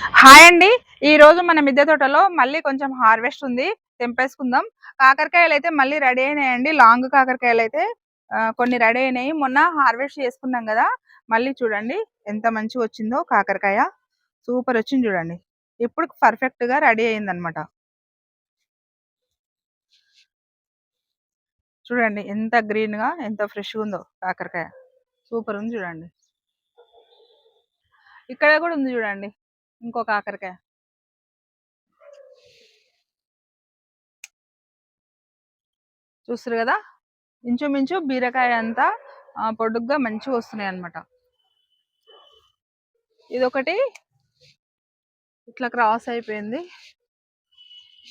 Hi అండి. ఈ రోజు మన మిద్దె తోటలో మళ్ళీ కొంచెం హార్వెస్ట్ ఉంది. తెంపేసుకుందాం. కాకరకాయలు అయితే మళ్ళీ రెడీ అయినాయండి. లాంగ్ కాకరకాయలు అయితే కొన్ని రెడీ అయినాయి. మొన్న హార్వెస్ట్ చేసుకున్నాం కదా. మళ్ళీ చూడండి ఎంత మంచిగా వచ్చిందో కాకరకాయ. సూపర్ వచ్చింది చూడండి. ఇప్పుడు పర్ఫెక్ట్గా రెడీ అయింది అనమాట చూడండి ఎంత గ్రీన్గా ఎంత ఫ్రెష్ ఉందో కాకరకాయ. సూపర్ ఉంది చూడండి. ఇక్కడ కూడా ఉంది చూడండి. ఇంకో కాకరకాయ చూస్తారు కదా? ఇంచుమించు బీరకాయ అంతా పొడుగ్గా మంచిగా వస్తున్నాయి అన్నమాట ఇదొకటి. ఇట్లా క్రాస్ అయిపోయింది.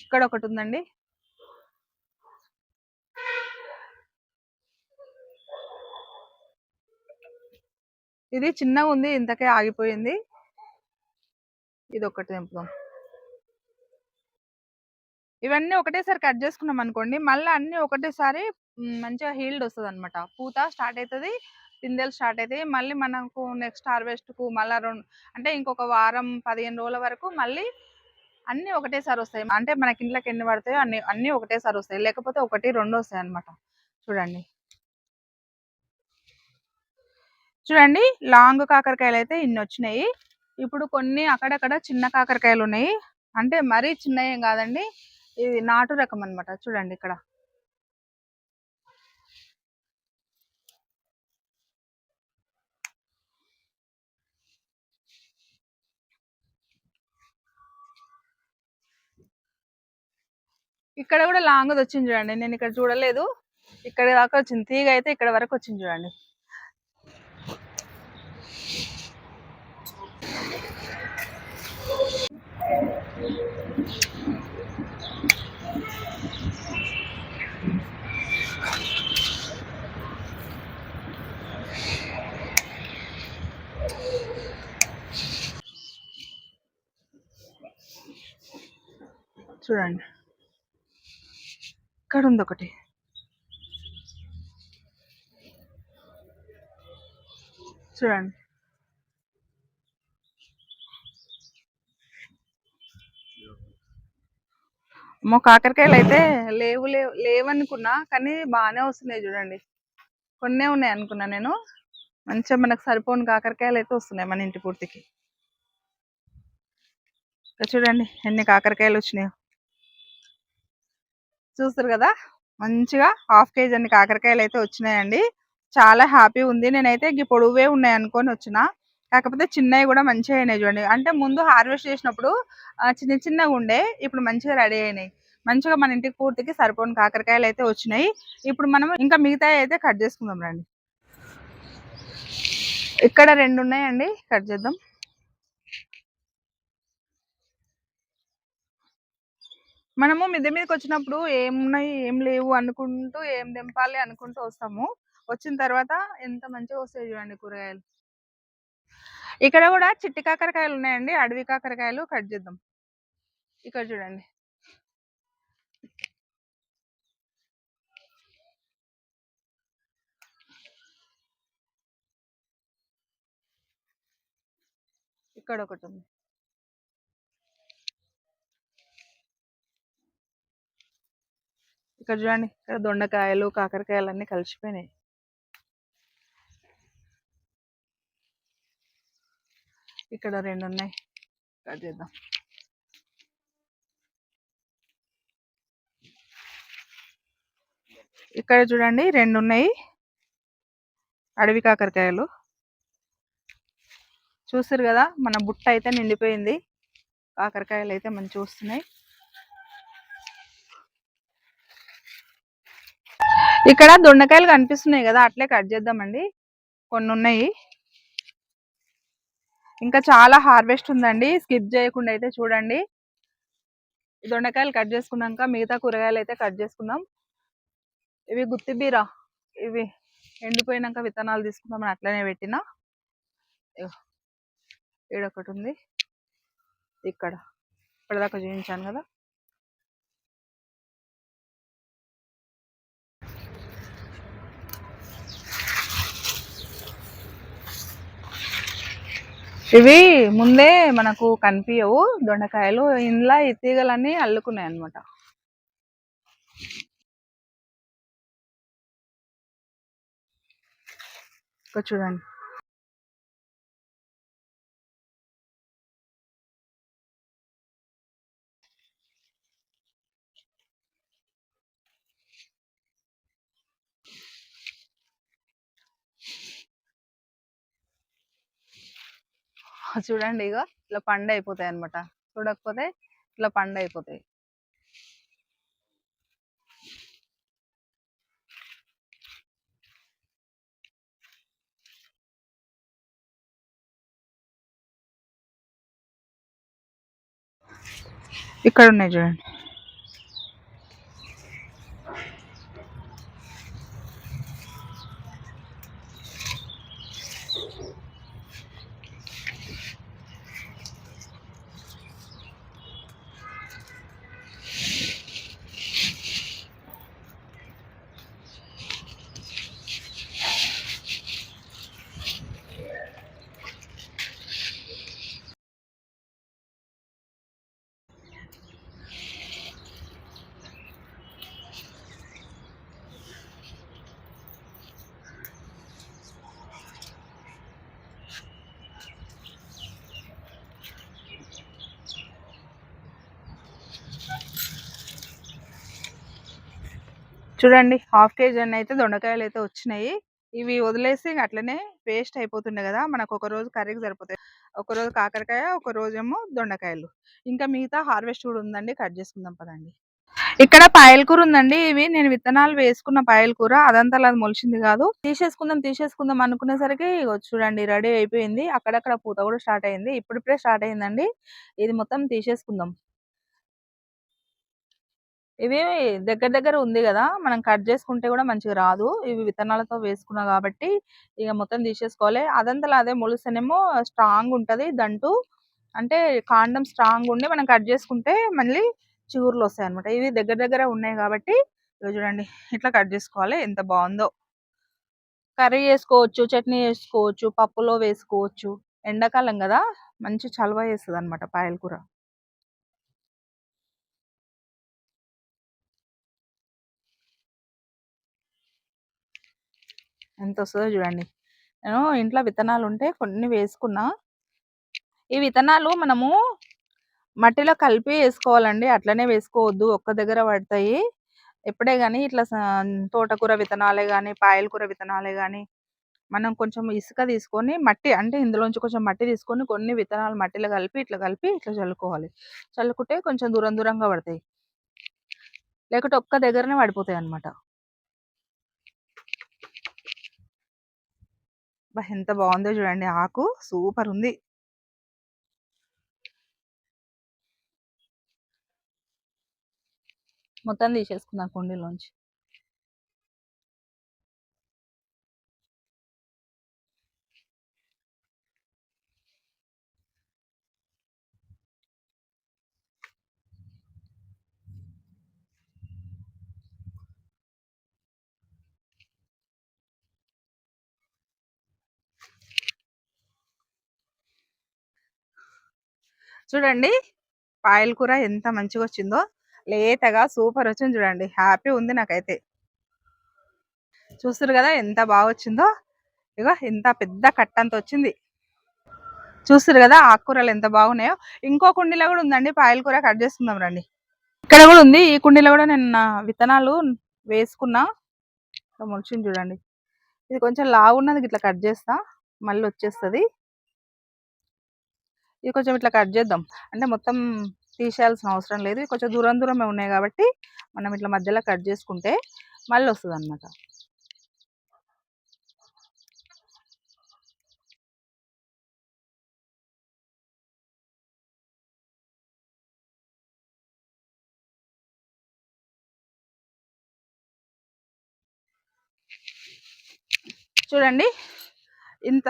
ఇక్కడ ఒకటి ఉందండి. ఇది చిన్నగా ఉంది ఇంతకే ఆగిపోయింది. ఇది ఒకటి తెంపుదాం. ఇవన్నీ ఒకటేసారి కట్ చేసుకున్నాం అనుకోండి మళ్ళీ అన్ని ఒకటేసారి మంచిగా హీల్డ్ వస్తుంది అనమాట పూత స్టార్ట్ అవుతుంది పిందెలు స్టార్ట్ అవుతాయి మళ్ళీ మనకు నెక్స్ట్ హార్వెస్ట్కు మళ్ళీ రెండు అంటే ఇంకొక వారం పదిహేను రోజుల వరకు మళ్ళీ అన్ని ఒకటేసారి వస్తాయి. అంటే మనకి ఇంట్లోకి ఎన్ని పడతాయో అన్ని అన్ని ఒకటేసారి వస్తాయి. లేకపోతే ఒకటి రెండు వస్తాయి అన్నమాట. చూడండి. చూడండి లాంగ్ కాకరకాయలు అయితే ఇన్ని వచ్చినాయి ఇప్పుడు కొన్ని అక్కడక్కడ చిన్న కాకరకాయలు ఉన్నాయి అంటే మరీ చిన్నవి ఏం కాదండి. ఇది నాటు రకం అన్నమాట. చూడండి ఇక్కడ. ఇక్కడ కూడా లాంగ్ వచ్చింది చూడండి. నేను ఇక్కడ చూడలేదు. ఇక్కడ దాకా వచ్చింది తీగ అయితే ఇక్కడ వరకు వచ్చింది చూడండి. చూడండి. ఇక్కడ ఉంది ఒకటి చూడండి. అమ్మో కాకరకాయలు అయితే లేవు లేవు లేవనుకున్నా కానీ బాగానే వస్తున్నాయి చూడండి. కొన్నే ఉన్నాయి అనుకున్నా నేను. మంచిగా మనకు సరిపోని కాకరకాయలు అయితే వస్తున్నాయి మన ఇంటి పూర్తికి. చూడండి ఎన్ని కాకరకాయలు వచ్చినాయో. చూస్తారు కదా? మంచిగా హాఫ్ కేజీ అన్ని కాకరకాయలు అయితే వచ్చినాయండి. చాలా హ్యాపీ ఉంది. నేనైతే ఈ పొడవే ఉన్నాయి అనుకొని వచ్చిన. కాకపోతే చిన్నవి కూడా మంచిగా అయినాయి చూడండి. అంటే ముందు హార్వెస్ట్ చేసినప్పుడు చిన్న చిన్నగా ఉండే ఇప్పుడు మంచిగా రెడీ అయినాయి. మంచిగా మన ఇంటికి పూర్తికి సరిపోని కాకరకాయలు అయితే వచ్చినాయి. ఇప్పుడు మనం ఇంకా మిగతా అయితే కట్ చేసుకుందాం రండి. ఇక్కడ రెండు ఉన్నాయండి కట్ చేద్దాం. మనము మిద్దె మీదకి వచ్చినప్పుడు ఏమున్నాయి ఏం లేవు అనుకుంటూ ఏం దింపాలి అనుకుంటూ వస్తాము. వచ్చిన తర్వాత ఎంత మంచిగా వస్తాయి చూడండి కూరగాయలు. ఇక్కడ కూడా చిట్టి కాకరకాయలు ఉన్నాయండి. అడవి కాకరకాయలు కట్ చేద్దాం. ఇక్కడ చూడండి. ఇక్కడ ఒకటి ఉంది. ఇక్కడ చూడండి. ఇక్కడ దొండకాయలు కాకరకాయలు అన్ని కలిసిపోయినాయి. ఇక్కడ రెండు ఉన్నాయి కట్ చేద్దాం. ఇక్కడ చూడండి రెండు ఉన్నాయి అడవి కాకరకాయలు. చూసారు కదా మన బుట్ట అయితే నిండిపోయింది. కాకరకాయలు అయితే మంచిగా వస్తున్నాయి. ఇక్కడ దొండకాయలు కనిపిస్తున్నాయి కదా అట్లే కట్ చేద్దామండి. కొన్ని ఉన్నాయి ఇంకా చాలా హార్వెస్ట్ ఉందండి. స్కిప్ చేయకుండా అయితే చూడండి. దొండకాయలు కట్ చేసుకున్నాక మిగతా కూరగాయలు అయితే కట్ చేసుకుందాం. ఇవి గుత్తి బీర. ఇవి ఎండిపోయినాక విత్తనాలు తీసుకుందామని అట్లనే పెట్టిన. ఈడొకటి ఉంది. ఇక్కడ ఇప్పటిదాకా చూపించాను కదా. ఇవి ముందే మనకు కనిపించవు దొండకాయలు ఇందులో ఈ తీగలన్నీ అల్లుకున్నాయి అనమాట చూడండి. చూడండి ఇక ఇట్లా పండు అయిపోతాయి అనమాట చూడకపోతే ఇట్లా పండు అయిపోతాయి ఇక్కడ ఉన్నాయి చూడండి. చూడండి హాఫ్ కేజీ అన్న అయితే దొండకాయలు అయితే వచ్చినాయి. ఇవి వదిలేసి అట్లనే వేస్ట్ అయిపోతుండే కదా మనకు ఒక రోజు కర్రీకి సరిపోతాయి. ఒక రోజు కాకరకాయ ఒక రోజేమో దొండకాయలు. ఇంకా మిగతా హార్వెస్ట్ కూడా ఉందండి కట్ చేసుకుందాం పదండి. ఇక్కడ పాయల కూర ఉందండి ఇవి. నేను విత్తనాలు వేసుకున్న పాయల కూర అదంతా అది మొలిచింది కాదు. తీసేసుకుందాం తీసేసుకుందాం అనుకునేసరికి చూడండి రెడీ అయిపోయింది. అక్కడక్కడ పూత కూడా స్టార్ట్ అయింది. ఇప్పుడిప్పుడే స్టార్ట్ అయిందండి. ఇది మొత్తం తీసేసుకుందాం. ఇవి దగ్గర దగ్గర ఉంది కదా మనం కట్ చేసుకుంటే కూడా మంచిగా రాదు. ఇవి విత్తనాలతో వేసుకున్నా కాబట్టి ఇక మొత్తం తీసేసుకోవాలి. అదంతలా అదే మొలిస్తేనేమో స్ట్రాంగ్ ఉంటది దంటు. అంటే కాండం స్ట్రాంగ్ ఉండి మనం కట్ చేసుకుంటే మళ్ళీ చిగురులు వస్తాయి అనమాట ఇవి దగ్గర దగ్గర ఉన్నాయి కాబట్టి చూడండి ఇట్లా కట్ చేసుకోవాలి. ఎంత బాగుందో. కర్రీ చేసుకోవచ్చు చట్నీ చేసుకోవచ్చు పప్పులో వేసుకోవచ్చు. ఎండాకాలం కదా మంచి చలవ వేస్తుంది అనమాట పాయల కూర. ఎంత వస్తుందో చూడండి. నేను ఇంట్లో విత్తనాలు ఉంటే కొన్ని వేసుకున్నా. ఈ విత్తనాలు మనము మట్టిలో కలిపి వేసుకోవాలండి. అట్లనే వేసుకోవద్దు. ఒక్క దగ్గర పడతాయి. ఎప్పుడే కానీ ఇట్లా తోటకూర విత్తనాలే కానీ పాయలకూర విత్తనాలే కానీ మనం కొంచెం ఇసుక తీసుకొని మట్టి అంటే ఇందులోంచి కొంచెం మట్టి తీసుకొని కొన్ని విత్తనాలు మట్టిలో కలిపి ఇట్లా కలిపి ఇట్లా చల్లుకోవాలి. చల్లుకుంటే కొంచెం దూరం దూరంగా పడతాయి. లేకుంటే ఒక్క దగ్గరనే పడిపోతాయి అనమాట ఎంత బాగుందో చూడండి ఆకు. సూపర్ ఉంది. మొత్తం తీసేసుకున్నా కుండీలోంచి. చూడండి. పాయల కూర ఎంత మంచిగా వచ్చిందో లేతగా సూపర్ వచ్చింది చూడండి. హ్యాపీ ఉంది నాకైతే. చూస్తారు కదా ఎంత బాగా వచ్చిందో ఇగో ఎంత పెద్ద కట్టంత వచ్చింది చూస్తారు కదా ఆకుకూరలు ఎంత బాగున్నాయో. ఇంకో కుండీలో కూడా ఉందండి. పాయల కూర కట్ చేసుకుందాం రండి. ఇక్కడ కూడా ఉంది. ఈ కుండీలో కూడా నేను విత్తనాలు వేసుకున్నా. ముడిచింది చూడండి. ఇది కొంచెం లావున్నది ఇట్లా కట్ చేస్తా. మళ్ళీ వచ్చేస్తుంది ఇది కొంచెం ఇట్లా కట్ చేద్దాం. అంటే మొత్తం తీసేయాల్సిన అవసరం లేదు. కొంచెం దూరం దూరమే ఉన్నాయి కాబట్టి మనం ఇట్లా మధ్యలో కట్ చేసుకుంటే మళ్ళీ వస్తుంది అనమాట చూడండి. ఇంత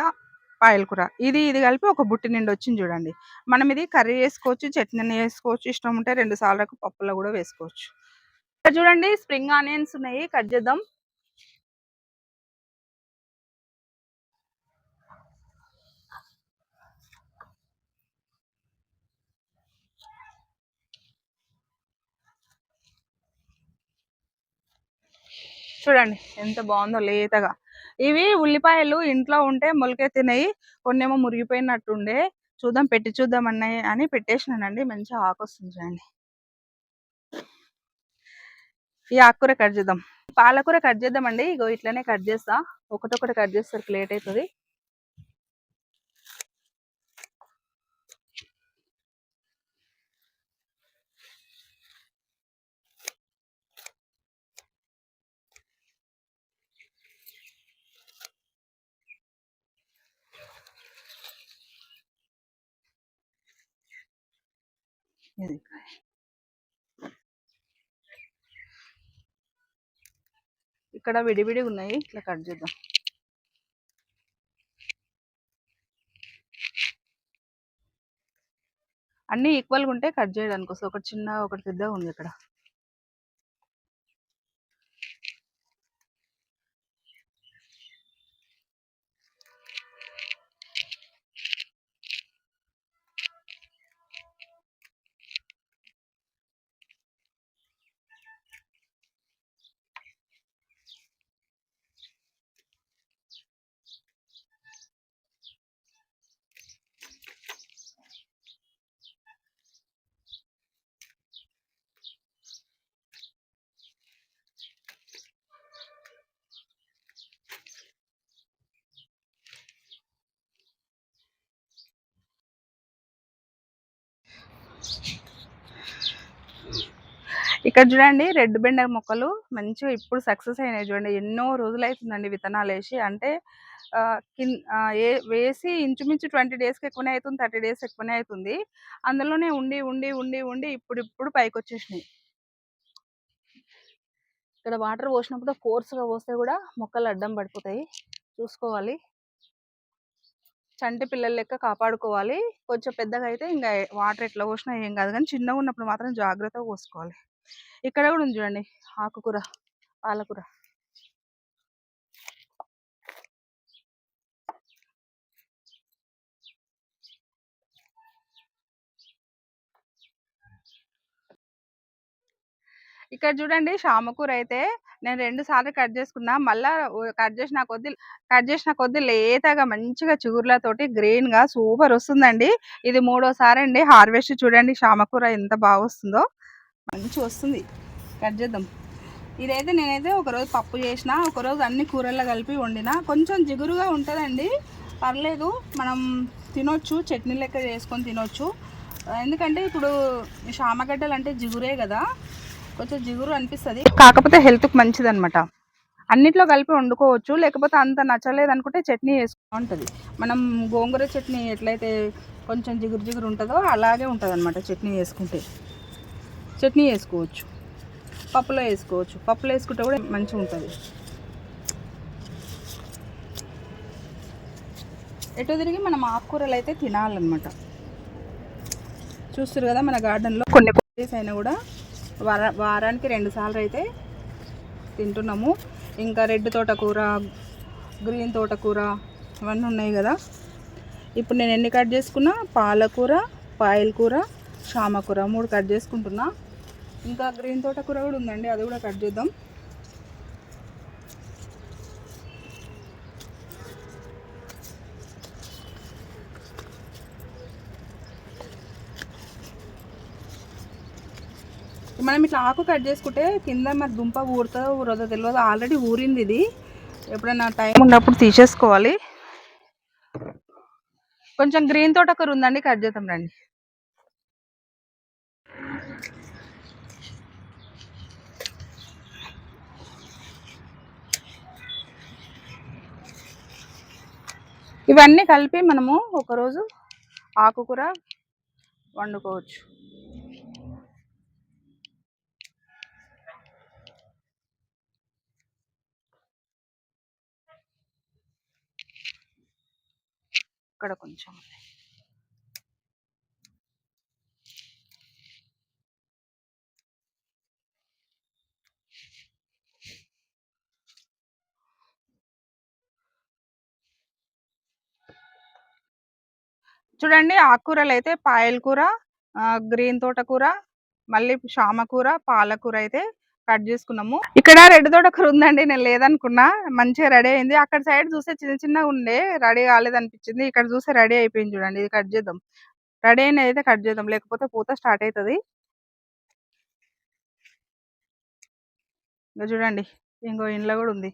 పాయలకూర ఇది ఇది కలిపి ఒక బుట్టి నిండి వచ్చింది చూడండి. మనం ఇది కర్రీ వేసుకోవచ్చు చట్నీ వేసుకోవచ్చు ఇష్టం ఉంటే రెండు సార్లకు పప్పులో కూడా వేసుకోవచ్చు. ఇక్కడ చూడండి స్ప్రింగ్ ఆనియన్స్ ఉన్నాయి కట్ చేద్దాం. చూడండి ఎంత బాగుందో లేతగా. ఇవి ఉల్లిపాయలు ఇంట్లో ఉంటే మొలకెత్తినాయి కొన్నేమో మురిగిపోయినట్టుండే. చూద్దాం పెట్టి చూద్దాం అన్నయ్య అని పెట్టేసినానండి. మంచిగా ఆకు వస్తుంది చూడండి. ఈ ఆకుకూర కట్ చేద్దాం. పాలకూర కట్ చేద్దామండి. ఇగో ఇట్లనే కట్ చేస్తా. ఒకటొకటి కట్ చేస్తారు లేట్ అవుతుంది. ఇది ఇక్కడ విడివిడిగా ఉన్నాయి. ఇట్లా కట్ చేద్దాం. అన్ని ఈక్వల్గా ఉంటే కట్ చేయడానికి వస్తుంది ఒకటి చిన్న ఒకటి పెద్దగా ఉంది ఇక్కడ. ఇక్కడ చూడండి రెడ్ బెండ మొక్కలు మంచిగా ఇప్పుడు సక్సెస్ అయినాయి చూడండి. ఎన్నో రోజులు అవుతుందండి విత్తనాలు వేసి. అంటే కిన్ ఏ- వేసి ఇంచుమించు ట్వంటీ డేస్కి ఎక్కువనే అవుతుంది థర్టీ డేస్ ఎక్కువనే అవుతుంది. అందులోనే ఉండి ఉండి ఉండి ఉండి ఇప్పుడు ఇప్పుడు పైకి వచ్చేసినాయి. ఇక్కడ వాటర్ పోసినప్పుడు ఫోర్స్గా పోస్తే కూడా మొక్కలు అడ్డం పడిపోతాయి. చూసుకోవాలి. చంటి పిల్లల లెక్క కాపాడుకోవాలి. కొంచెం పెద్దగా అయితే ఇంకా వాటర్ ఎట్లా పోసినా ఏం కాదు. కానీ చిన్నగా ఉన్నప్పుడు మాత్రం జాగ్రత్తగా పోసుకోవాలి. ఇక్కడ కూడా ఉంది చూడండి ఆకుకూర పాలకూర. ఇక్కడ చూడండి షామకూర అయితే నేను రెండు సార్లు కట్ చేసుకున్నా. మళ్ళా కట్ చేసిన కొద్ది కట్ చేసిన కొద్ది లేతగా మంచిగా చిగుర్లతోటి గ్రీన్గా సూపర్ వస్తుందండి. ఇది మూడోసారి అండి. హార్వెస్ట్ చూడండి షామకూర ఎంత బాగా వస్తుందో. మంచి వస్తుంది. కట్ చేద్దాం. ఇదైతే నేనైతే ఒకరోజు పప్పు చేసిన ఒకరోజు అన్ని కూరల్లో కలిపి వండిన. కొంచెం జిగురుగా ఉంటుందండి. పర్లేదు మనం తినొచ్చు చట్నీ లెక్క చేసుకొని తినొచ్చు. ఎందుకంటే ఇప్పుడు శామగడ్డలు అంటే జిగురే కదా. కొంచెం జిగురు అనిపిస్తుంది. కాకపోతే హెల్త్కి మంచిది అనమాట అన్నిట్లో కలిపి వండుకోవచ్చు లేకపోతే అంత నచ్చలేదు అనుకుంటే చట్నీ వేసుకో మనం గోంగూర చట్నీ ఎట్లయితే కొంచెం జిగురు జిగురు ఉంటుందో అలాగే ఉంటుంది అనమాట చట్నీ వేసుకుంటే చట్నీ వేసుకోవచ్చు పప్పులో వేసుకోవచ్చు. పప్పులో వేసుకుంటే కూడా మంచిగా ఉంటుంది. ఎటు తిరిగి మనం ఆకుకూరలు అయితే తినాలన్నమాట. చూస్తారు కదా మన గార్డెన్లో కొన్ని పొట్టేస్ అయినా కూడా వార వారానికి రెండు సార్లు అయితే తింటున్నాము. ఇంకా రెడ్ తోటకూర గ్రీన్ తోటకూర ఇవన్నీ ఉన్నాయి కదా. ఇప్పుడు నేను ఎన్ని కట్ చేసుకున్నా? పాలకూర పాయల కూర చామకూర మూడు కట్ చేసుకుంటున్నా. ఇంకా గ్రీన్ తోటకూర కూడా ఉందండి అది కూడా కట్ చేద్దాం. మనం ఇట్లా ఆకు కట్ చేసుకుంటే కింద మరి దుంప ఊరుతుందో ఊరదో తెలియదు ఆల్రెడీ ఊరింది ఇది. ఎప్పుడైనా టైం ఉన్నప్పుడు తీసేసుకోవాలి. కొంచెం గ్రీన్ తోట ఒకరు ఉందండి కట్ చేద్దాం రండి. ఇవన్నీ కలిపి మనము ఒకరోజు ఆకుకూర వండుకోవచ్చు. ఇక్కడ కొంచెం ఉంది. చూడండి ఆకుకూరలు అయితే పాయల కూర ఆ, గ్రీన్ తోటకూర మళ్ళీ చామకూర పాలకూర అయితే కట్ చేసుకున్నాము. ఇక్కడ రెడ్ తోటకూర ఉందండి నేను లేదనుకున్నా. మంచిగా రెడీ అయింది. అక్కడ సైడ్ చూస్తే చిన్న చిన్నగా ఉండే రెడీ కాలేదనిపించింది. ఇక్కడ చూస్తే రెడీ అయిపోయింది చూడండి ఇది కట్ చేద్దాం. రెడీ అయిన అయితే కట్ చేద్దాం లేకపోతే పూత స్టార్ట్ అవుతుంది ఇంకా చూడండి ఇంకో ఇంట్లో కూడా ఉంది.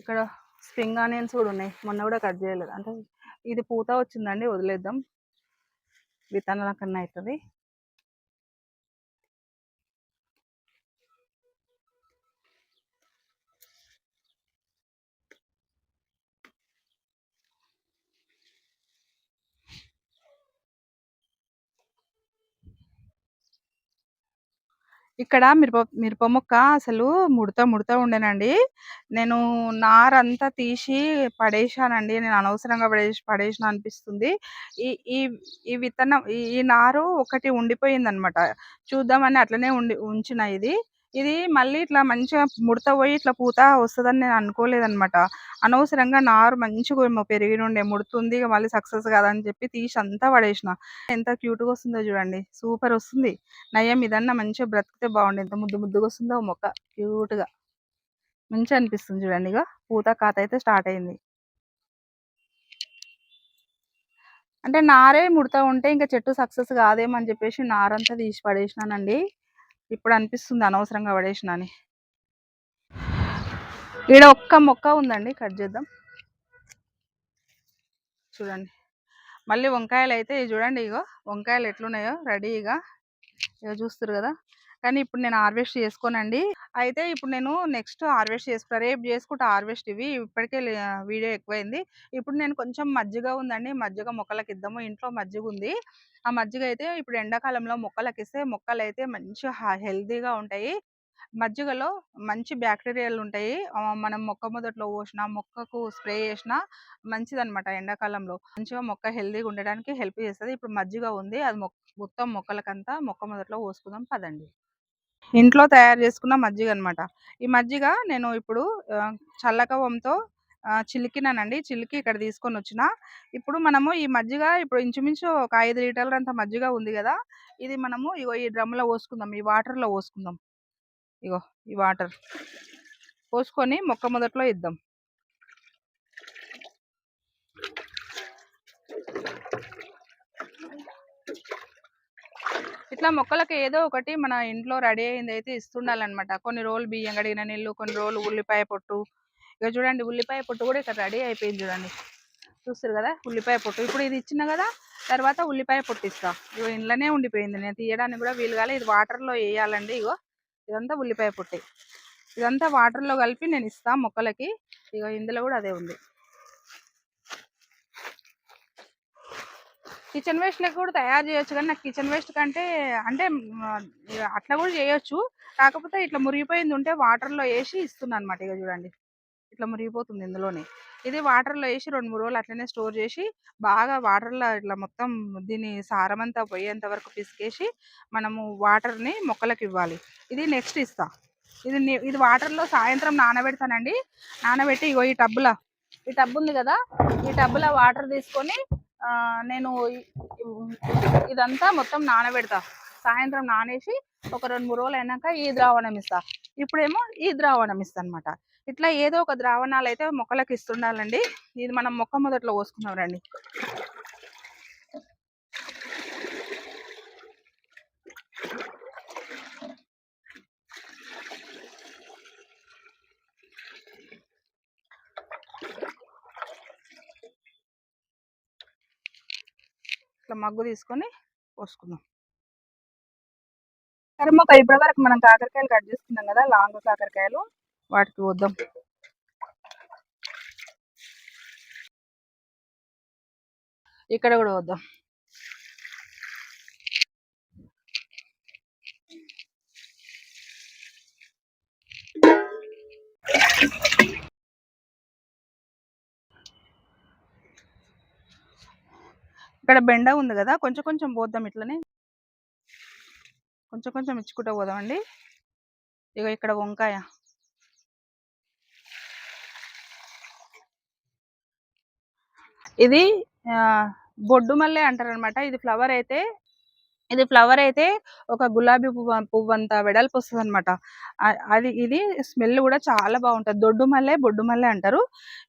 ఇక్కడ స్ప్రింగ్ ఆనియన్స్ కూడా ఉన్నాయి. మొన్న కూడా కట్ చేయలేదు. అంటే ఇది పూత వచ్చిందండి వదిలేద్దాం. విత్తనాల కన్నా అవుతుంది ఇక్కడ మిరప మిరప మొక్క అసలు ముడత ముడత ఉండేనండి. నేను నారంతా తీసి పడేశానండి. నేను అనవసరంగా పడేసి పడేసిన అనిపిస్తుంది. ఈ ఈ ఈ విత్తనం ఈ ఈ నారు ఒకటి ఉండిపోయింది అనమాట చూద్దామని అట్లనే ఉండి ఉంచిన ఇది. ఇది మళ్ళీ ఇట్లా మంచిగా ముడత పోయి ఇట్లా పూత వస్తుందని నేను అనుకోలేదనమాట. అనవసరంగా నారు మంచిగా ఏమో పెరిగినుండే ముడుతుంది ఇక మళ్ళీ సక్సెస్ కాదని చెప్పి తీసి అంతా పడేసిన. ఎంత క్యూట్గా వస్తుందో చూడండి. సూపర్ వస్తుంది. నయం ఇదన్నా మంచిగా బ్రతికితే బాగుండే. ఎంత ముద్దు ముద్దుగా వస్తుందో మొక్క. క్యూట్గా. మంచిగా అనిపిస్తుంది చూడండి ఇక పూత కాత అయితే స్టార్ట్ అయింది. అంటే నారే ముడతా ఉంటే ఇంకా చెట్టు సక్సెస్ కాదేమో అని చెప్పేసి నారంతా తీసి పడేసినానండి. ఇప్పుడు అనిపిస్తుంది అనవసరంగా పడేసిన అని. ఈడ ఒక్క మొక్క ఉందండి కట్ చేద్దాం. చూడండి. మళ్ళీ వంకాయలు అయితే చూడండి ఇగో వంకాయలు ఎట్లున్నాయో రెడీగా ఇగో. చూస్తారు కదా. కానీ ఇప్పుడు నేను హార్వెస్ట్ చేసుకోనండి. అయితే ఇప్పుడు నేను నెక్స్ట్ హార్వెస్ట్ చేసుకున్నా రేపు చేసుకుంటా హార్వెస్ట్ ఇవి. ఇప్పటికే వీడియో ఎక్కువైంది. ఇప్పుడు నేను కొంచెం మజ్జిగ ఉందండి. మజ్జిగ మొక్కలకి ఇద్దాము ఇంట్లో మజ్జిగ ఉంది ఆ మజ్జిగ అయితే ఇప్పుడు ఎండాకాలంలో మొక్కలకి ఇస్తే మొక్కలు అయితే మంచి హెల్తీగా ఉంటాయి. మజ్జిగలో మంచి బ్యాక్టీరియాలు ఉంటాయి. మనం మొక్క మొదట్లో పోసిన మొక్కకు స్ప్రే చేసిన మంచిదన్నమాట ఎండాకాలంలో. మంచిగా మొక్క హెల్దీగా ఉండడానికి హెల్ప్ చేస్తుంది. ఇప్పుడు మజ్జిగ ఉంది. అది మొత్తం మొక్కలకంతా మొక్క మొదట్లో పోసుకుందాం పదండి. ఇంట్లో తయారు చేసుకున్న మజ్జిగ అనమాట ఈ మజ్జిగ నేను ఇప్పుడు చల్లకవంతో చిలికినానండి. చిలికి ఇక్కడ తీసుకొని వచ్చిన. ఇప్పుడు మనము ఈ మజ్జిగ ఇప్పుడు ఇంచుమించు ఒక ఐదు లీటర్ల అంత మజ్జిగ ఉంది కదా. ఇది మనము ఇగో ఈ డ్రమ్లో పోసుకుందాం. ఈ వాటర్లో పోసుకుందాం. ఇగో ఈ వాటర్. పోసుకొని మొక్క మొదట్లో ఇద్దాం. ఇట్లా మొక్కలకి ఏదో ఒకటి మన ఇంట్లో రెడీ అయింది అయితే ఇస్తుండాలన్నమాట. కొన్ని రోజులు బియ్యం కడిగిన నీళ్ళు కొన్ని రోజులు ఉల్లిపాయ పొట్టు. ఇక చూడండి ఉల్లిపాయ పొట్టు కూడా ఇక్కడ రెడీ అయిపోయింది చూడండి. చూస్తారు కదా? ఉల్లిపాయ పొట్టు. ఇప్పుడు ఇది ఇచ్చిన కదా? తర్వాత ఉల్లిపాయ పొట్టు ఇస్తా. ఇగో ఇంట్లోనే ఉండిపోయింది. నేను తీయడానికి కూడా వీలు కాలే. ఇది వాటర్లో వేయాలండి ఇగో. ఇదంతా ఉల్లిపాయ పొట్టి. ఇదంతా వాటర్లో కలిపి నేను ఇస్తా మొక్కలకి. ఇగో ఇందులో కూడా అదే ఉంది. కిచెన్ వేస్ట్ లెక్క కూడా తయారు చేయొచ్చు కానీ నాకు కిచెన్ వేస్ట్ కంటే అంటే అట్లా కూడా చేయొచ్చు. కాకపోతే ఇట్లా మురిగిపోయింది ఉంటే వాటర్లో వేసి ఇస్తున్నాను అనమాట ఇక చూడండి. ఇట్లా మురిగిపోతుంది ఇందులోనే. ఇది వాటర్లో వేసి రెండు మూడు రోజులు అట్లనే స్టోర్ చేసి బాగా వాటర్లో ఇట్లా మొత్తం దీన్ని సారం అంతా పోయేంత వరకు పిసికేసి మనము వాటర్ని మొక్కలకు ఇవ్వాలి. ఇది నెక్స్ట్ ఇస్తా. ఇది ఇది వాటర్లో సాయంత్రం నానబెడతానండి. నానబెట్టి ఇగో ఈ టబ్బులో ఈ టబ్ ఉంది కదా ఈ టబ్బులో వాటర్ తీసుకొని నేను ఇదంతా మొత్తం నానబెడతా. సాయంత్రం నానేసి ఒక రెండు మూడు రోజులు అయినాక ఈ ద్రావణం ఇస్తా. ఇప్పుడేమో ఈ ద్రావణం ఇస్తా అనమాట ఇట్లా ఏదో ఒక ద్రావణాలు అయితే మొక్కలకు ఇస్తుండాలండి. ఇది మనం మొక్క మొదట్లో పోసుకున్నాం రండి. ఇట్లా మగ్గు తీసుకొని పోసుకుందాం. సరే మాకు ఇప్పటి వరకు మనం కాకరకాయలు కట్ చేసుకున్నాం కదా లాంగ్ కాకరకాయలు వాటికి వద్దాం ఇక్కడ కూడా వద్దాం ఇక్కడ బెండ ఉంది కదా కొంచెం కొంచెం పోద్దాం ఇట్లనే. కొంచెం కొంచెం ఇచ్చుకుంటూ పోదామండి. ఇక ఇక్కడ వంకాయ. ఇది బొడ్డు మల్లె అంటారనమాట. ఇది ఫ్లవర్ అయితే ఇది ఫ్లవర్ అయితే ఒక గులాబీ పువ్వు పువ్వు అంత వెడల్పు వస్తుంది అనమాట అది ఇది స్మెల్ కూడా చాలా బాగుంటుంది. దొడ్డు మల్లె బొడ్డు మల్లె అంటారు.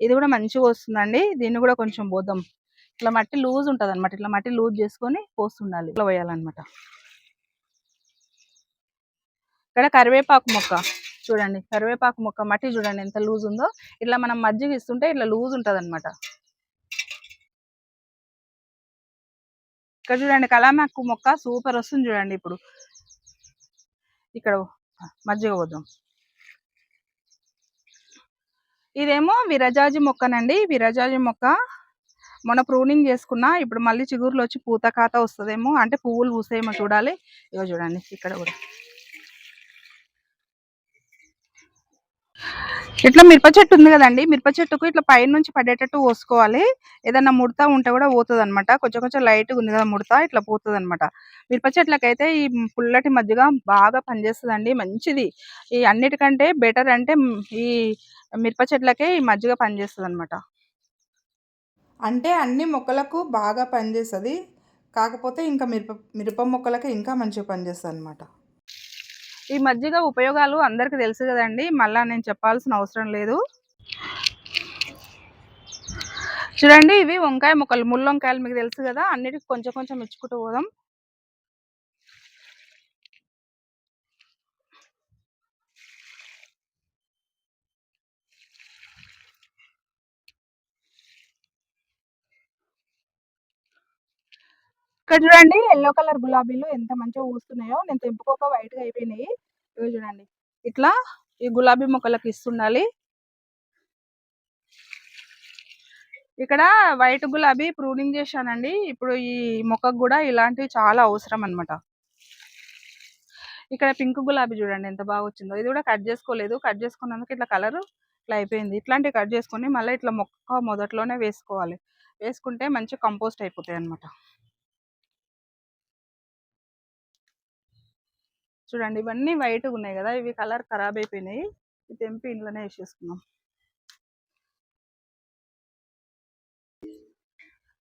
ఇది కూడా మంచిగా వస్తుందండి. దీన్ని కూడా కొంచెం పోదాం. ఇట్లా మట్టి లూజ్ ఉంటుంది అనమాట ఇట్లా మట్టి లూజ్ చేసుకొని పోస్తుండాలి. ఇట్లా పోయాలన్నమాట. ఇక్కడ కరివేపాకు మొక్క చూడండి. కరివేపాకు మొక్క మట్టి చూడండి ఎంత లూజ్ ఉందో. ఇట్లా మనం మజ్జిగ ఇస్తుంటే ఇట్లా లూజ్ ఉంటుంది అనమాట ఇక్కడ చూడండి కలామాకు మొక్క సూపర్ వస్తుంది చూడండి ఇప్పుడు. ఇక్కడ మజ్జిగ పోద్దాం. ఇదేమో విరజాజి మొక్కనండి. విరజాజి మొక్క మొన్న ప్రూనింగ్ చేసుకున్నా ఇప్పుడు మళ్ళీ చిగురులో వచ్చి పూత ఖాతా వస్తుందేమో అంటే పువ్వులు పూసేమో చూడాలి. ఇగో చూడండి ఇక్కడ కూడా. ఇట్లా మిరప చెట్టు ఉంది కదండి మిరప చెట్టుకు ఇట్లా పైన నుంచి పడేటట్టు పోసుకోవాలి. ఏదన్నా ముడత ఉంటే కూడా పోతుంది అనమాట కొంచెం కొంచెం లైట్గా ఉంది కదా ముడత ఇట్లా పోతుంది అనమాట మిరప చెట్లకైతే ఈ పుల్లటి మధ్యగా బాగా పనిచేస్తుందండి మంచిది. ఈ అన్నిటికంటే బెటర్ అంటే ఈ మిరప చెట్లకే ఈ మజ్జిగ పనిచేస్తుంది అనమాట అంటే అన్ని మొక్కలకు బాగా పనిచేస్తుంది. కాకపోతే ఇంకా మిరప మిరప మొక్కలకి ఇంకా మంచిగా పనిచేస్తుంది అనమాట ఈ మజ్జిగ ఉపయోగాలు అందరికి తెలుసు కదండి. మళ్ళీ నేను చెప్పాల్సిన అవసరం లేదు. చూడండి ఇవి వంకాయ మొక్కలు. ముళ్ళొంకాయలు మీకు తెలుసు కదా. అన్నిటికి కొంచెం కొంచెం ఇచ్చుకుంటూ పోదాం. ఇక్కడ చూడండి ఎల్లో కలర్ గులాబీలు ఎంత మంచిగా పూస్తున్నాయో. నేను తెంపుకోక వైట్గా అయిపోయినాయి. ఇవి చూడండి. ఇట్లా ఈ గులాబీ మొక్కలకు ఇస్తుండాలి. ఇక్కడ వైట్ గులాబీ ప్రూనింగ్ చేశానండి. ఇప్పుడు ఈ మొక్కకు కూడా ఇలాంటివి చాలా అవసరం అనమాట ఇక్కడ పింక్ గులాబీ చూడండి ఎంత బాగా వచ్చిందో. ఇది కూడా కట్ చేసుకోలేదు. కట్ చేసుకున్నందుకు ఇట్లా కలర్ ఇట్లా అయిపోయింది. ఇట్లాంటివి కట్ చేసుకొని మళ్ళీ ఇట్లా మొక్క మొదట్లోనే వేసుకోవాలి. వేసుకుంటే మంచి కంపోస్ట్ అయిపోతాయి అనమాట చూడండి ఇవన్నీ వైట్గా ఉన్నాయి కదా ఇవి కలర్ ఖరాబ్ అయిపోయినాయి. తెంపి ఇంట్లోనే వేసేసుకున్నాం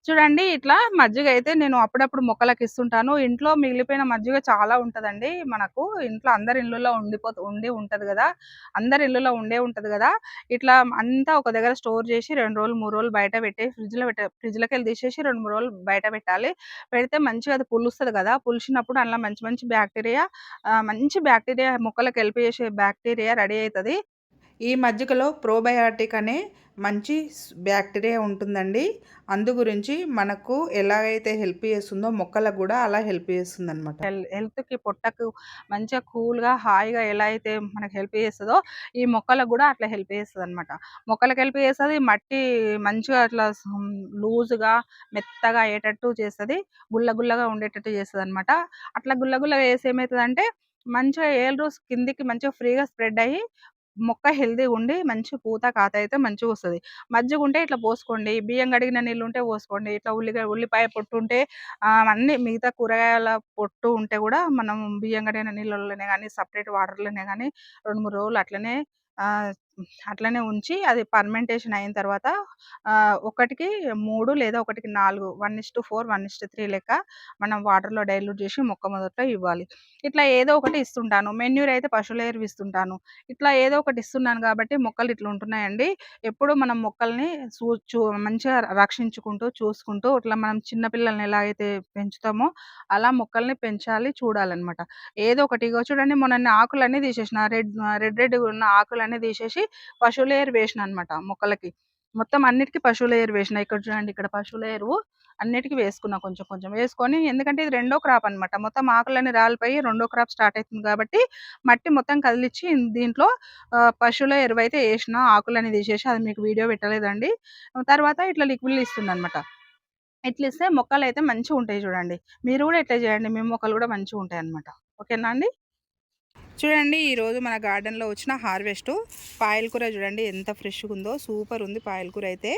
చూడండి ఇట్లా మజ్జిగ అయితే నేను అప్పుడప్పుడు మొక్కలకు ఇస్తుంటాను ఇంట్లో మిగిలిపోయిన మజ్జిగ చాలా ఉంటుందండి మనకు. ఇంట్లో అందరి ఇళ్ళలో ఉండిపో ఉండి ఉంటుంది కదా. అందరి ఇళ్ళలో ఉండే ఉంటుంది కదా. ఇట్లా అంతా ఒక దగ్గర స్టోర్ చేసి రెండు రోజులు మూడు రోజులు బయట పెట్టి ఫ్రిడ్జ్లో పెట్ట ఫ్రిడ్జ్లోకి వెళ్ళి తీసేసి రెండు మూడు రోజులు బయట పెట్టాలి. పెడితే మంచిగా అది పులుస్తుంది కదా. పులిసినప్పుడు అందులో మంచి మంచి బ్యాక్టీరియా మంచి బ్యాక్టీరియా మొక్కలకు వెళ్ళిపోయేసే చేసే బ్యాక్టీరియా రెడీ అవుతుంది ఈ మజ్జిగలో ప్రోబయాటిక్ అనే మంచి బ్యాక్టీరియా ఉంటుందండి. అందు గురించి మనకు ఎలాగైతే హెల్ప్ చేస్తుందో మొక్కలకు కూడా అలా హెల్ప్ చేస్తుంది అనమాట హెల్త్కి పొట్టకు మంచిగా కూల్గా హాయిగా ఎలా అయితే మనకు హెల్ప్ చేస్తుందో ఈ మొక్కలకు కూడా అట్లా హెల్ప్ చేస్తుంది అనమాట మొక్కలకు హెల్ప్ చేస్తుంది మట్టి మంచిగా అట్లా లూజ్గా మెత్తగా అయ్యేటట్టు చేస్తుంది గుల్ల గుల్లగా ఉండేటట్టు చేస్తుంది అనమాట అట్లా గుల్ల గుల్లగా వేసి ఏమవుతుందంటే మంచిగా ఏళ్ళు కిందికి మంచిగా ఫ్రీగా స్ప్రెడ్ అయ్యి మొక్క హెల్దీ ఉండి మంచి పూత కాత అయితే మంచిగా వస్తుంది. మజ్జిగ ఉంటే ఇట్లా పోసుకోండి బియ్యం కడిగిన నీళ్ళు ఉంటే పోసుకోండి ఇట్లా ఉల్లిగా ఉల్లిపాయ పొట్టు ఉంటే అన్ని మిగతా కూరగాయల పొట్టు ఉంటే కూడా మనం బియ్యం కడిగిన నీళ్ళలోనే కానీ సపరేట్ వాటర్లోనే కానీ రెండు మూడు రోజులు అట్లనే అట్లనే ఉంచి అది పర్మెంటేషన్ అయిన తర్వాత ఒకటికి మూడు లేదా ఒకటికి నాలుగు one is to four one three లెక్క మనం వాటర్లో డైల్యూట్ చేసి మొక్క మొదట్లో ఇవ్వాలి. ఇట్లా ఏదో ఒకటి ఇస్తుంటాను. మెన్యూర్ అయితే పశువుల ఎరువు ఇస్తుంటాను. ఇట్లా ఏదో ఒకటి ఇస్తున్నాను కాబట్టి మొక్కలు ఇట్లా ఉంటున్నాయండి. ఎప్పుడు మనం మొక్కల్ని చూ మంచిగా రక్షించుకుంటూ చూసుకుంటూ ఇట్లా మనం చిన్నపిల్లల్ని ఎలా అయితే పెంచుతామో అలా మొక్కల్ని పెంచాలి చూడాలన్నమాట. ఏదో ఒకటి చూడండి మొన్న ఆకులన్నీ తీసేసిన రెడ్ రెడ్ రెడ్ ఉన్న ఆకులన్నీ తీసేసి పశువుల ఎరువు వేసిన అనమాట మొక్కలకి. మొత్తం అన్నిటికీ పశువుల ఎరువు వేసిన ఇక్కడ చూడండి ఇక్కడ పశువుల ఎరువు అన్నిటికీ వేసుకున్నా కొంచెం కొంచెం. వేసుకొని ఎందుకంటే ఇది రెండో క్రాప్ అనమాట. మొత్తం ఆకులన్నీ రాలిపోయి రెండో క్రాప్ స్టార్ట్ అవుతుంది కాబట్టి మట్టి మొత్తం కదిలిచ్చి దీంట్లో పశువుల ఎరువు అయితే వేసిన ఆకులని తీసేసి అది మీకు వీడియో పెట్టలేదండి. తర్వాత ఇట్లా లిక్విడ్ ఇస్తుంది అనమాట ఇట్లా ఇస్తే మొక్కలు అయితే మంచిగా ఉంటాయి చూడండి. మీరు కూడా ఇట్లా చేయండి. మీ మొక్కలు కూడా మంచిగా ఉంటాయి అనమాట ఓకేనా అండి? చూడండి ఈరోజు మన గార్డెన్లో వచ్చిన హార్వెస్ట్. పాయలకూర చూడండి ఎంత ఫ్రెష్గా ఉందో సూపర్ ఉంది పాయలకూర అయితే.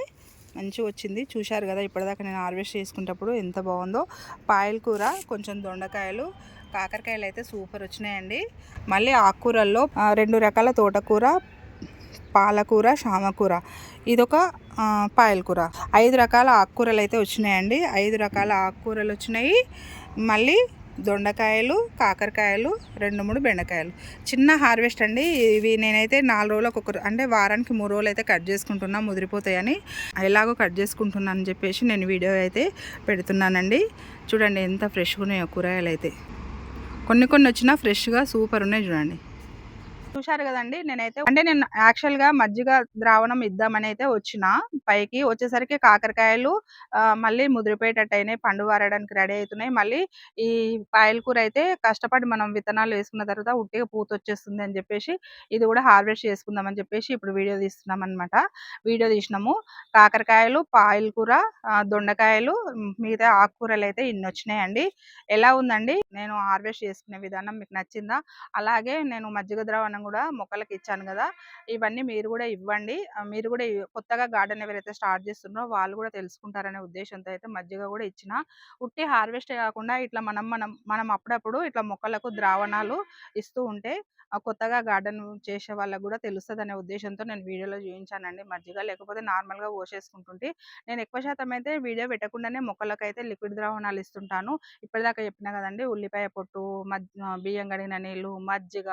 మంచిగా వచ్చింది. చూశారు కదా ఇప్పటిదాకా నేను హార్వెస్ట్ చేసుకునేటప్పుడు ఎంత బాగుందో. పాయలకూర కొంచెం దొండకాయలు కాకరకాయలు అయితే సూపర్ వచ్చినాయండి. మళ్ళీ ఆకుకూరల్లో రెండు రకాల తోటకూర పాలకూర శామకూర ఇదొక పాయలకూర ఐదు రకాల ఆకుకూరలు అయితే వచ్చినాయండి. ఐదు రకాల ఆకుకూరలు వచ్చినాయి. మళ్ళీ దొండకాయలు కాకరకాయలు రెండు మూడు బెండకాయలు. చిన్న హార్వెస్ట్ అండి. ఇవి నేనైతే నాలుగు రోజులకు ఒక అంటే వారానికి మూడు రోజులు అయితే కట్ చేసుకుంటున్నా ముదిరిపోతాయని. ఎలాగో కట్ చేసుకుంటున్నాను అని చెప్పేసి నేను వీడియో అయితే పెడుతున్నానండి. చూడండి ఎంత ఫ్రెష్గా ఉన్నాయో కూరగాయలు అయితే కొన్ని కొన్ని వచ్చినా ఫ్రెష్గా సూపర్ ఉన్నాయి చూడండి. చూశారు కదండి. నేనైతే అంటే నేను యాక్చువల్గా మజ్జిగ ద్రావణం ఇద్దామని అయితే వచ్చిన పైకి వచ్చేసరికి కాకరకాయలు మళ్ళీ ముదిరిపోయేటట్టు అయినాయి పండు వారడానికి రెడీ అవుతున్నాయి మళ్ళీ ఈ పాయల కూర అయితే కష్టపడి మనం విత్తనాలు వేసుకున్న తర్వాత ఉట్టిగా పూత వచ్చేస్తుంది అని చెప్పేసి ఇది కూడా హార్వెస్ట్ చేసుకుందాం అని చెప్పేసి ఇప్పుడు వీడియో తీస్తున్నాం అనమాట వీడియో తీసినాము. కాకరకాయలు పాయల కూర దొండకాయలు మిగతా ఆకుకూరలు అయితే ఇన్ని వచ్చినాయండి. ఎలా ఉందండి? నేను హార్వెస్ట్ చేసుకునే విధానం మీకు నచ్చిందా? అలాగే నేను మజ్జిగ ద్రావణం కూడా మొక్కలకి ఇచ్చాను కదా! ఇవన్నీ మీరు కూడా ఇవ్వండి. మీరు కూడా కొత్తగా గార్డెన్ ఎవరైతే స్టార్ట్ చేస్తున్నారో వాళ్ళు కూడా తెలుసుకుంటారనే ఉద్దేశంతో అయితే మజ్జిగ కూడా ఇచ్చిన. ఉట్టి హార్వెస్ట్ కాకుండా ఇట్లా మనం మనం మనం అప్పుడప్పుడు ఇట్లా మొక్కలకు ద్రావణాలు ఇస్తూ ఉంటే ఆ, కొత్తగా గార్డెన్ చేసే వాళ్ళకు కూడా తెలుస్తుంది అనే ఉద్దేశంతో నేను వీడియోలో చూపించానండి మజ్జిగ. లేకపోతే నార్మల్గా పోసేసుకుంటుంటే నేను ఎక్కువ శాతం అయితే వీడియో పెట్టకుండానే మొక్కలకు అయితే లిక్విడ్ ద్రావణాలు ఇస్తుంటాను. ఇప్పటిదాకా చెప్పిన కదండి ఉల్లిపాయ పొట్టు మజ్ బియ్యం కడిగిన నీళ్ళు మజ్జిగ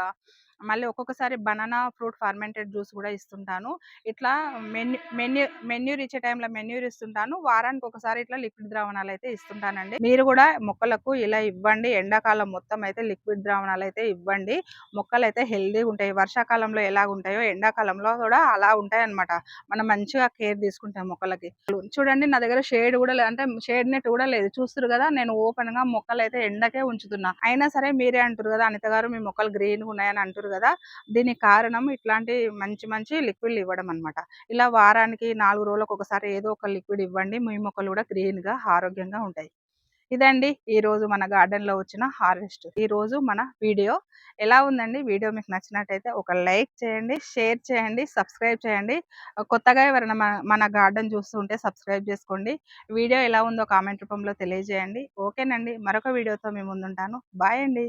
మళ్ళీ ఒక్కొక్కసారి బనానా ఫ్రూట్ ఫర్మెంటెడ్ జ్యూస్ కూడా ఇస్తుంటాను. ఇట్లా మెన్యూ మెన్యూ మెన్యూర్ ఇచ్చే టైంలో మెన్యూర్ ఇస్తుంటాను. వారానికి ఒకసారి ఇట్లా లిక్విడ్ ద్రావణాలు అయితే ఇస్తుంటానండి. మీరు కూడా మొక్కలకు ఇలా ఇవ్వండి. ఎండాకాలం మొత్తం అయితే లిక్విడ్ ద్రావణాలు అయితే ఇవ్వండి. మొక్కలు అయితే హెల్దీగా ఉంటాయి. వర్షాకాలంలో ఎలా ఉంటాయో ఎండాకాలంలో కూడా అలా ఉంటాయి అన్నమాట మనం మంచిగా కేర్ తీసుకుంటాం మొక్కలకి. చూడండి నా దగ్గర షేడ్ కూడా లేదు అంటే షేడ్ నెట్ కూడా లేదు. చూస్తారు కదా నేను ఓపెన్గా మొక్కలు అయితే ఎండకే ఉంచుతున్నా. అయినా సరే మీరే అంటారు కదా అనిత గారు మీ మొక్కలు గ్రీన్ ఉన్నాయని అంటారు కదా! దీనికి కారణం ఇట్లాంటి మంచి మంచి లిక్విడ్లు ఇవ్వడం అన్నమాట. ఇలా వారానికి నాలుగు రోజులకు ఒకసారి ఏదో ఒక లిక్విడ్ ఇవ్వండి. మీ మొక్కలు కూడా గ్రీన్గా ఆరోగ్యంగా ఉంటాయి. ఇదండి ఈ రోజు మన గార్డెన్లో వచ్చిన హార్వెస్ట్. ఈ రోజు మన వీడియో ఎలా ఉందండి? వీడియో మీకు నచ్చినట్టయితే ఒక లైక్ చేయండి షేర్ చేయండి సబ్స్క్రైబ్ చేయండి. కొత్తగా ఎవరైనా మన మన గార్డెన్ చూస్తుంటే సబ్స్క్రైబ్ చేసుకోండి. వీడియో ఎలా ఉందో కామెంట్ రూపంలో తెలియజేయండి. ఓకేనండి. మరొక వీడియోతో మేము ముందుంటాను. బాయ్ అండి.